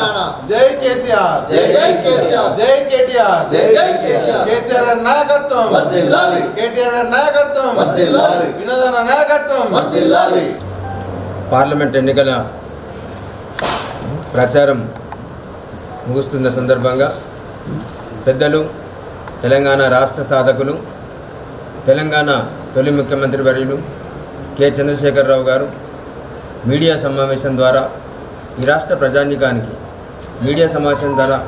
తెలంగాణ. జై కేసీఆర్. జై జై కేసీఆర్. జై కేటీఆర్. జై జై కేటీఆర్. కేసీఆర్ నాయకత్వం. వర్ధిల్లాలి కేటీఆర్ నాయకత్వం. వర్ధిల్లాలి వినోదన నాయకత్వం. వర్ధిల్లాలి పార్లమెంట్ ఎన్నికల ప్రచారం ముగుస్తున్న సందర్భంగా పెద్దలు తెలంగాణ రాష్ట్ర సాధకులు తెలంగాణ తొలి ముఖ్యమంత్రి వర్యులు కె. చంద్రశేఖరరావు గారు మీడియా సమావేశం ద్వారా ఈ రాష్ట్ర ప్రజానీకానికి మీడియా సమావేశం ద్వారా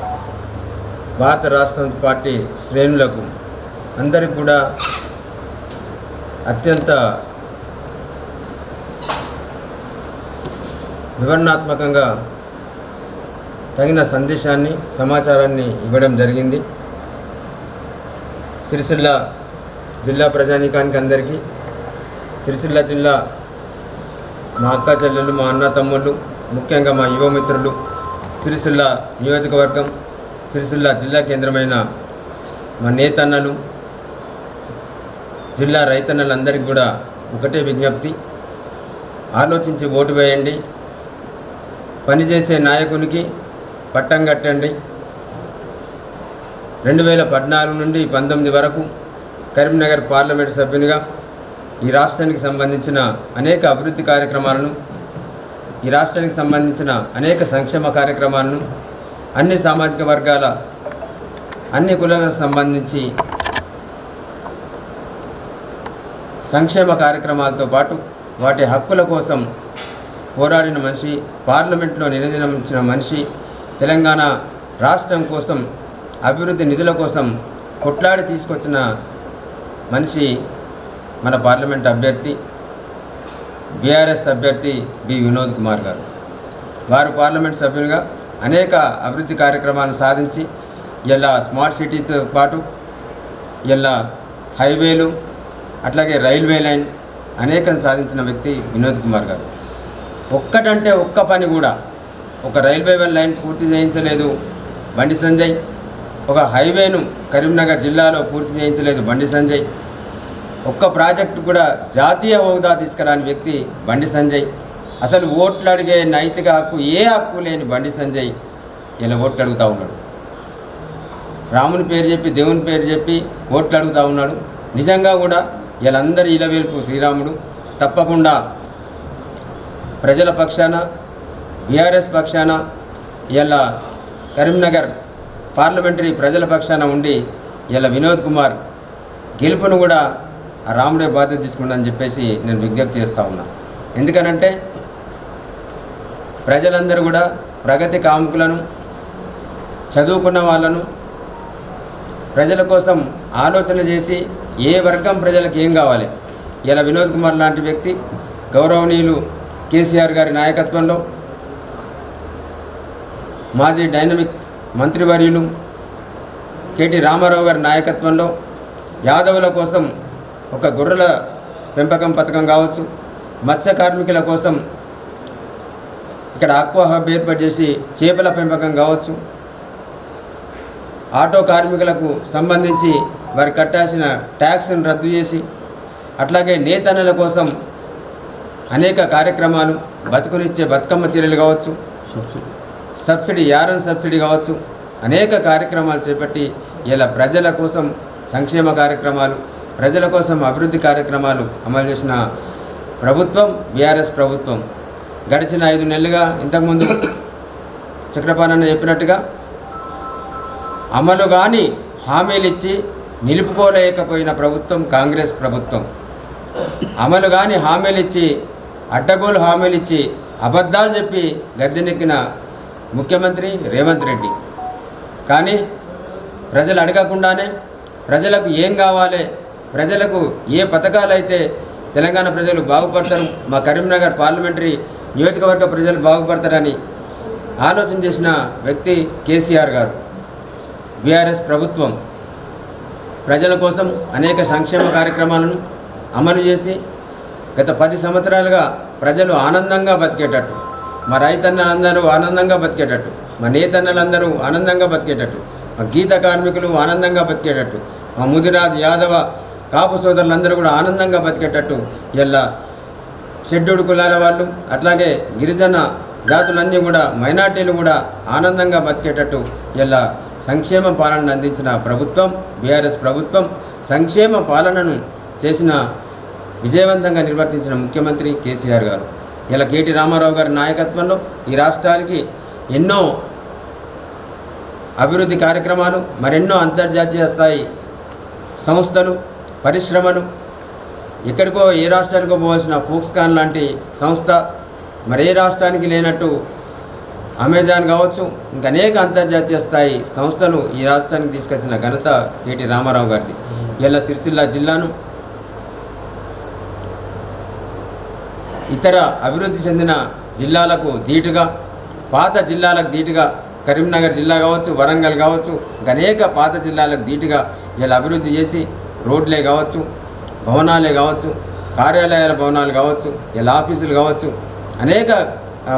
భారత రాష్ట్ర పార్టీ శ్రేణులకు అందరికి కూడా అత్యంత వివరణాత్మకంగా తగిన సందేశాన్ని సమాచారాన్ని ఇవ్వడం జరిగింది. సిరిసిల్ల జిల్లా ప్రజానీకానికి అందరికీ సిరిసిల్ల జిల్లా మా అక్క చెల్లెళ్ళు మా అన్న తమ్ముళ్ళు ముఖ్యంగా మా యువ మిత్రులు సిరిసిల్ల నియోజకవర్గం సిరిసిల్ల జిల్లా కేంద్రమైన మా నేతన్నలు జిల్లా రైతన్నలందరికీ కూడా ఒకటే విజ్ఞప్తి. ఆలోచించి ఓటు వేయండి. పనిచేసే నాయకునికి పట్టం కట్టండి. రెండు వేల పద్నాలుగు నుండి పంతొమ్మిది వరకు కరీంనగర్ పార్లమెంట్ సభ్యునిగా ఈ రాష్ట్రానికి సంబంధించిన అనేక అభివృద్ధి కార్యక్రమాలను ఈ రాష్ట్రానికి సంబంధించిన అనేక సంక్షేమ కార్యక్రమాలను అన్ని సామాజిక వర్గాల అన్ని కులాలకు సంబంధించి సంక్షేమ కార్యక్రమాలతో పాటు వాటి హక్కుల కోసం పోరాడిన మనిషి పార్లమెంట్లో నినదించిన మనిషి తెలంగాణ రాష్ట్రం కోసం అభివృద్ధి నిధుల కోసం కొట్లాడి తీసుకొచ్చిన మనిషి మన పార్లమెంట్ అభ్యర్థి. బీఆర్ఎస్ అభ్యర్థి బి. వినోద్ కుమార్ గారు. వారు పార్లమెంట్ సభ్యులుగా అనేక అభివృద్ధి కార్యక్రమాలను సాధించి ఇలా స్మార్ట్ సిటీతో పాటు ఇలా హైవేలు అట్లాగే రైల్వే లైన్ అనేకం సాధించిన వ్యక్తి వినోద్ కుమార్ గారు. ఒక్కటంటే ఒక్క పని కూడా ఒక రైల్వే లైన్ పూర్తి చేయించలేదు బండి సంజయ్. ఒక హైవేను కరీంనగర్ జిల్లాలో పూర్తి చేయించలేదు బండి సంజయ్. ఒక్క ప్రాజెక్టు కూడా జాతీయ హోదా తీసుకురాని వ్యక్తి బండి సంజయ్. అసలు ఓట్లు అడిగే నైతిక హక్కు ఏ హక్కు లేని బండి సంజయ్ ఇలా ఓట్లు అడుగుతూ ఉన్నాడు. రాముని పేరు చెప్పి దేవుని పేరు చెప్పి ఓట్లు అడుగుతూ ఉన్నాడు. నిజంగా కూడా వీళ్ళందరి ఇలవేల్పు శ్రీరాముడు. తప్పకుండా ప్రజల పక్షాన బీఆర్ఎస్ పక్షాన ఇలా కరీంనగర్ పార్లమెంటరీ ప్రజల పక్షాన ఉండి ఇలా వినోద్ కుమార్ గెలుపును కూడా రాముడే బాధ్యత తీసుకుంటానని చెప్పేసి నేను విజ్ఞప్తి చేస్తూ ఉన్నా. ఎందుకనంటే ప్రజలందరూ కూడా ప్రగతి కాముకులను చదువుకున్న వాళ్ళను ప్రజల కోసం ఆలోచన చేసి ఏ వర్గం ప్రజలకు ఏం కావాలి? ఇలా వినోద్ కుమార్ లాంటి వ్యక్తి గౌరవనీయులు కేసీఆర్ గారి నాయకత్వంలో మాజీ డైనమిక్ మంత్రివర్యులు కేటీ రామారావు గారి నాయకత్వంలో యాదవుల కోసం ఒక గొర్రెల పెంపకం పథకం కావచ్చు. మత్స్య కార్మికుల కోసం ఇక్కడ ఆక్వా హబ్ ఏర్పాటు చేసి చేపల పెంపకం కావచ్చు. ఆటో కార్మికులకు సంబంధించి వారికి కట్టాల్సిన ట్యాక్స్ను రద్దు చేసి అట్లాగే నేతన్నల కోసం అనేక కార్యక్రమాలు బతుకునిచ్చే బతుకమ్మ చీరలు కావచ్చు సబ్సిడీ. యారన్ సబ్సిడీ కావచ్చు అనేక కార్యక్రమాలు చేపట్టి ఇలా ప్రజల కోసం సంక్షేమ కార్యక్రమాలు ప్రజల కోసం అభివృద్ధి కార్యక్రమాలు అమలు చేసిన ప్రభుత్వం బీఆర్ఎస్ ప్రభుత్వం. గడిచిన ఐదు నెలలుగా ఇంతకుముందు చక్రపాణన్న చెప్పినట్టుగా అమలు కానీ హామీలు ఇచ్చి నిలుపుకోలేకపోయిన ప్రభుత్వం కాంగ్రెస్ ప్రభుత్వం. అమలు కానీ హామీలు ఇచ్చి అడ్డగోలు హామీలు ఇచ్చి అబద్ధాలు చెప్పి గద్దెనెక్కిన ముఖ్యమంత్రి రేవంత్ రెడ్డి. కానీ ప్రజలు అడగకుండానే ప్రజలకు ఏం కావాలి ప్రజలకు ఏ పథకాలు అయితే తెలంగాణ ప్రజలు బాగుపడతారు మా కరీంనగర్ పార్లమెంటరీ నియోజకవర్గ ప్రజలు బాగుపడతారని ఆలోచన చేసిన వ్యక్తి కేసీఆర్ గారు. బీఆర్ఎస్ ప్రభుత్వం ప్రజల కోసం అనేక సంక్షేమ కార్యక్రమాలను అమలు చేసి గత పది సంవత్సరాలుగా ప్రజలు ఆనందంగా బతికేటట్టు మా రైతన్నలందరూ ఆనందంగా బతికేటట్టు మా నేతన్నలందరూ ఆనందంగా బతికేటట్టు మా గీత కార్మికులు ఆనందంగా బతికేటట్టు మా ముదిరాజ్ యాదవ కాపు సోదరులందరూ కూడా ఆనందంగా బతికేటట్టు ఇలా షెడ్యూడ్ కులాల వాళ్ళు అట్లాగే గిరిజన జాతులన్నీ కూడా మైనార్టీలు కూడా ఆనందంగా బతికేటట్టు ఇలా సంక్షేమ పాలనను అందించిన ప్రభుత్వం బీఆర్ఎస్ ప్రభుత్వం సంక్షేమ పాలనను చేసిన విజయవంతంగా నిర్వర్తించిన ముఖ్యమంత్రి కేసీఆర్ గారు. ఇలా కేటీ రామారావు గారి నాయకత్వంలో ఈ రాష్ట్రానికి ఎన్నో అభివృద్ధి కార్యక్రమాలు మరెన్నో అంతర్జాతీయ స్థాయి సంస్థలు పరిశ్రమలు ఎక్కడికో ఏ రాష్ట్రానికో పోవాల్సిన ఫోక్స్కాన్ లాంటి సంస్థ మరి ఏ రాష్ట్రానికి లేనట్టు అమెజాన్ కావచ్చు ఇంకా అనేక అంతర్జాతీయ స్థాయి సంస్థలు ఈ రాష్ట్రానికి తీసుకొచ్చిన ఘనత కేటీ రామారావు గారిది. ఇలా సిరిసిల్ల జిల్లాను ఇతర అభివృద్ధి చెందిన జిల్లాలకు ధీటుగా పాత జిల్లాలకు ధీటుగా కరీంనగర్ జిల్లా కావచ్చు వరంగల్ కావచ్చు అనేక పాత జిల్లాలకు ధీటుగా ఇలా అభివృద్ధి చేసి రోడ్లే కావచ్చు భవనాలే కావచ్చు కార్యాలయాల భవనాలు కావచ్చు ఇలా ఆఫీసులు కావచ్చు అనేక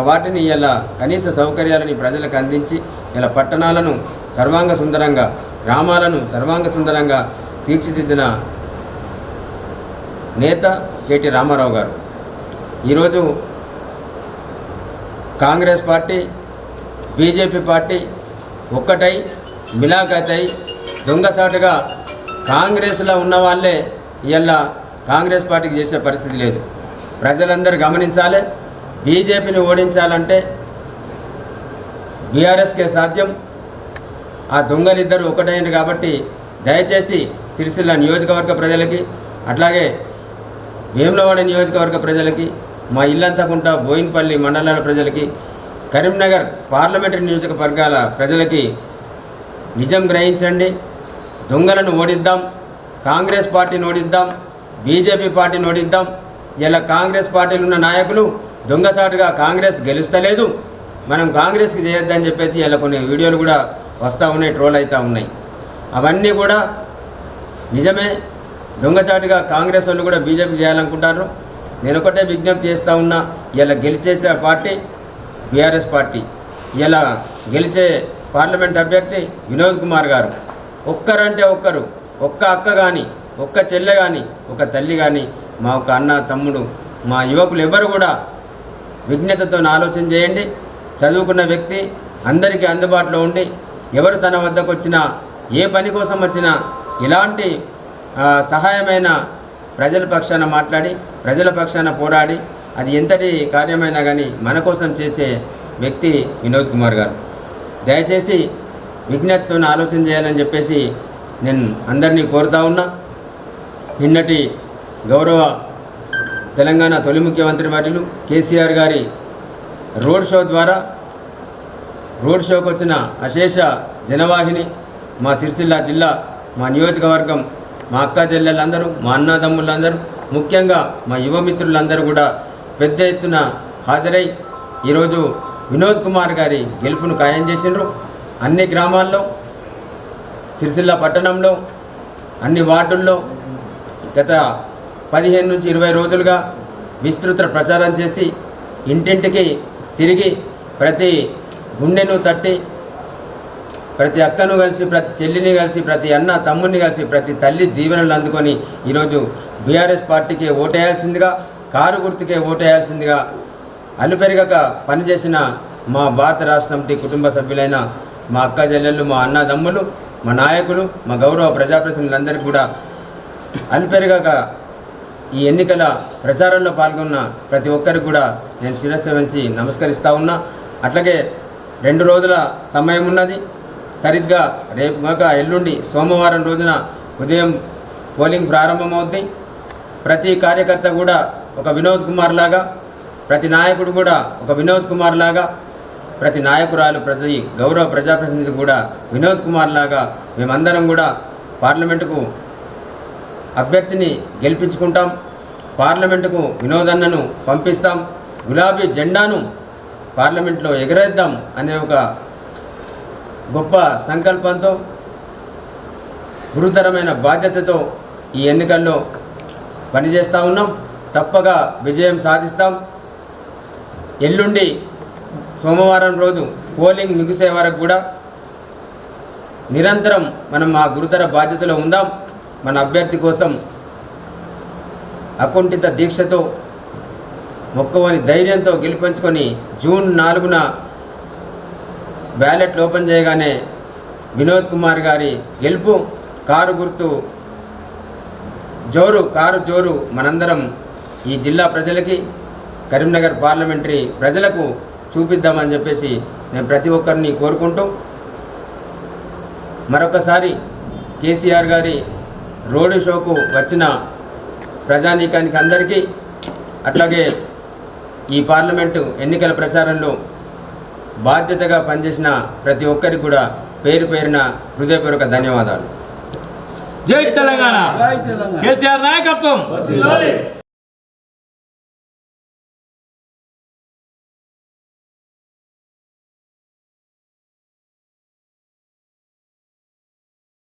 వాటిని ఇలా కనీస సౌకర్యాలని ప్రజలకు అందించి ఇలా పట్టణాలను సర్వాంగ సుందరంగా గ్రామాలను సర్వాంగ సుందరంగా తీర్చిదిద్దిన నేత కేటీ రామారావు గారు. ఈరోజు కాంగ్రెస్ పార్టీ బీజేపీ పార్టీ ఒక్కటై మిలాఖతై దొంగసాటుగా కాంగ్రెస్లో ఉన్న వాళ్ళే ఇలా కాంగ్రెస్ పార్టీకి చేసే పరిస్థితి లేదు. ప్రజలందరూ గమనించాలి. బీజేపీని ఓడించాలంటే బీఆర్ఎస్కే సాధ్యం. ఆ దొంగలిద్దరు ఒకటైనరు కాబట్టి దయచేసి సిరిసిల్ల నియోజకవర్గ ప్రజలకి అట్లాగే వేములవాడ నియోజకవర్గ ప్రజలకి మా ఇల్లంతకుంట బోయిన్పల్లి మండలాల ప్రజలకి కరీంనగర్ పార్లమెంటరీ నియోజకవర్గాల ప్రజలకి నిజం గ్రహించండి. దొంగలను ఓడిద్దాం కాంగ్రెస్ పార్టీని ఓడిద్దాం బీజేపీ పార్టీని ఓడిద్దాం. ఇలా కాంగ్రెస్ పార్టీలు ఉన్న నాయకులు దొంగసాటుగా కాంగ్రెస్ గెలుస్తలేదు. మనం కాంగ్రెస్కి చేయొద్దని చెప్పేసి ఇలా కొన్ని వీడియోలు కూడా వస్తూ ఉన్నాయి ట్రోల్ అవుతూ ఉన్నాయి. అవన్నీ కూడా నిజమే. దొంగచాటుగా కాంగ్రెస్ వాళ్ళు కూడా బీజేపీ చేయాలనుకుంటారు. నేను ఒకటే విజ్ఞప్తి చేస్తూ ఉన్నా ఇలా గెలిచేసే పార్టీ బీఆర్ఎస్ పార్టీ. ఇలా గెలిచే పార్లమెంట్ అభ్యర్థి వినోద్ కుమార్ గారు. ఒక్కరంటే ఒక్కరు ఒక్క అక్క కానీ ఒక్క చెల్లె కానీ ఒక తల్లి కానీ మా ఒక అన్న తమ్ముడు మా యువకులు ఎవరు కూడా విజ్ఞతతో ఆలోచన చేయండి చదువుకున్న వ్యక్తి అందరికీ అందుబాటులో ఉండి ఎవరు తన వద్దకు వచ్చినా ఏ పని కోసం వచ్చినా ఇలాంటి సహాయమైన ప్రజల పక్షాన మాట్లాడి ప్రజల పక్షాన పోరాడి అది ఎంతటి కార్యమైనా కానీ మన కోసం చేసే వ్యక్తి వినోద్ కుమార్ గారు. దయచేసి విజ్ఞతతో ఆలోచన చేయాలని చెప్పేసి నేను అందరినీ కోరుతా ఉన్నా. నిన్నటి గౌరవ తెలంగాణ తొలి ముఖ్యమంత్రి వర్యులు కేసీఆర్ గారి రోడ్ షో ద్వారా రోడ్ షోకి వచ్చిన అశేష జనవాహిని మా సిరిసిల్ల జిల్లా మా నియోజకవర్గం మా అక్క చెల్లెళ్ళందరూ మా అన్నదమ్ములందరూ ముఖ్యంగా మా యువ మిత్రులందరూ కూడా పెద్ద ఎత్తున హాజరై ఈరోజు వినోద్ కుమార్ గారి గెలుపును ఖాయం చేసిండ్రు. అన్ని గ్రామాల్లో సిరిసిల్ల పట్టణంలో అన్ని వార్డుల్లో గత పదిహేను నుంచి ఇరవై రోజులుగా విస్తృత ప్రచారం చేసి ఇంటింటికి తిరిగి ప్రతి గుండెను తట్టి ప్రతి అక్కను కలిసి ప్రతి చెల్లిని కలిసి ప్రతి అన్న తమ్ముడిని కలిసి ప్రతి తల్లి దీవెనలు అందుకొని ఈరోజు బీఆర్ఎస్ పార్టీకి ఓటేయాల్సిందిగా కారు గుర్తుకే ఓటేయాల్సిందిగా అలుపెరగక పనిచేసిన మా భారత రాష్ట్ర సమితి కుటుంబ సభ్యులైన మా అక్క చెల్లెళ్ళు మా అన్నదమ్ములు మా నాయకులు మా గౌరవ ప్రజాప్రతినిధులందరూ కూడా అల్పెరగాక ఈ ఎన్నికల ప్రచారంలో పాల్గొన్న ప్రతి ఒక్కరికి కూడా నేను శిరస్సు వంచి నమస్కరిస్తూ ఉన్నా. అట్లాగే రెండు రోజుల సమయం ఉన్నది. సరిగ్గా రేపు కాక ఎల్లుండి సోమవారం రోజున ఉదయం పోలింగ్ ప్రారంభమవుద్ది. ప్రతి కార్యకర్త కూడా ఒక వినోద్ కుమార్ లాగా ప్రతి నాయకుడు కూడా ఒక వినోద్ కుమార్ లాగా ప్రతి నాయకురాలు ప్రతి గౌరవ ప్రజాప్రతినిధి కూడా వినోద్ కుమార్ లాగా మేమందరం కూడా పార్లమెంటుకు అభ్యర్థిని గెలిపించుకుంటాం. పార్లమెంటుకు వినోదన్నను పంపిస్తాం. గులాబీ జెండాను పార్లమెంట్లో ఎగరేద్దాం అనే ఒక గొప్ప సంకల్పంతో గురుతరమైన బాధ్యతతో ఈ ఎన్నికల్లో పనిచేస్తూ ఉన్నాం. తప్పగా విజయం సాధిస్తాం. ఎల్లుండి సోమవారం రోజు పోలింగ్ ముగిసే వరకు కూడా నిరంతరం మనం ఆ గురుతర బాధ్యతలో ఉందాం. మన అభ్యర్థి కోసం అకుంఠిత దీక్షతో మొక్కవని ధైర్యంతో గెలిపించుకొని జూన్ నాలుగున బ్యాలెట్ ఓపెన్ చేయగానే వినోద్ కుమార్ గారి గెలుపు కారు గుర్తు జోరు కారు జోరు మనందరం ఈ జిల్లా ప్రజలకి కరీంనగర్ పార్లమెంటరీ ప్రజలకు చూపిద్దామని చెప్పేసి నేను ప్రతి ఒక్కరిని కోరుకుంటూ మరొకసారి కేసీఆర్ గారి రోడ్డు షోకు వచ్చిన ప్రజానీకానికి అందరికీ అట్లాగే ఈ పార్లమెంటు ఎన్నికల ప్రచారంలో బాధ్యతగా పనిచేసిన ప్రతి ఒక్కరికి కూడా పేరు పేరున హృదయపూర్వక ధన్యవాదాలు. జై తెలంగాణ. జై తెలంగాణ. కేసీఆర్ నాయకత్వం.